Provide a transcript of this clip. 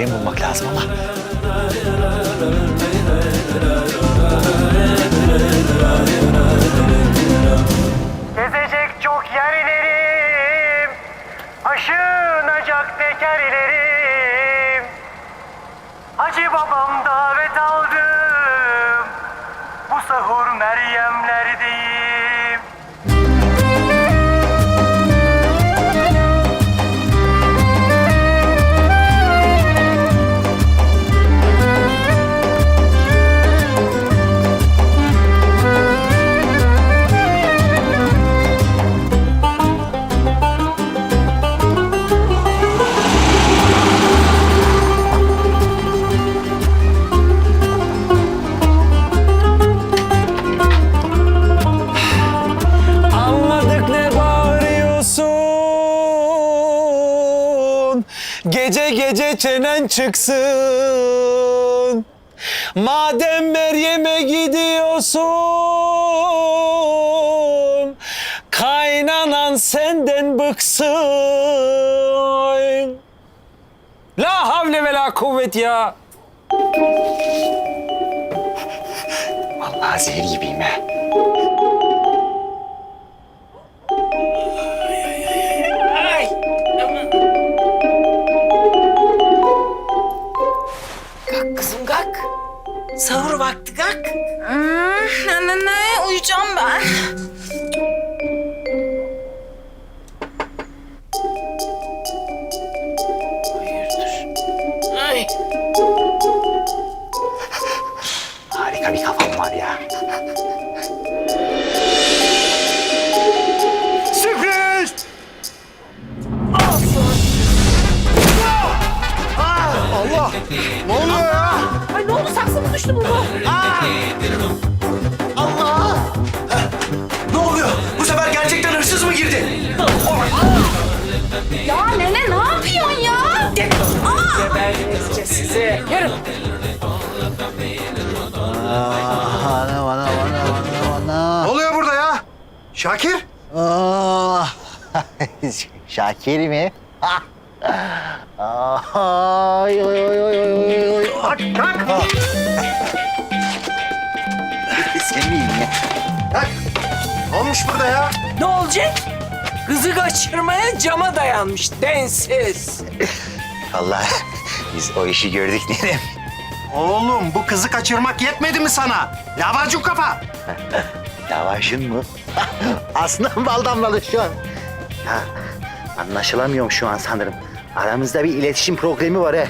tren bulmak lazım ama. Gezecek çok yerlerim, aşınacak tekerlerim. Hacı babam Gece gece çenen çıksın. Madem Meryem'e gidiyorsun Kaynanan senden bıksın. La havle ve la kuvvet ya. Vallahi zehir gibiyim ha. Sahur vakti kalk. Ne ne ne uyuyacağım ben. Ay. Harika bir kafam var ya. Düştü burada? Allah! Ne oluyor? Bu sefer gerçekten hırsız mı girdi? Ya nene ne yapıyorsun ya? Geberteceğiz sizi. Yürü. Anam anam anam anam anam. Ne oluyor burada ya? Şakir? Aa, Şakir mi? Ay, oy, oy, oy, oy, oy, oy. Kalk, kalk. Sen miyim ya? kalk. Ne olmuş burada ya? Ne olacak? Kızı kaçırmaya cama dayanmış densiz. Vallahi biz o işi gördük nenem. Oğlum bu kızı kaçırmak yetmedi mi sana? Lavacuk kafa. Yavaşın mı? Aslan bal damladı şu an. Ya anlaşılamıyorum şu an sanırım. Aramızda bir iletişim problemi var he.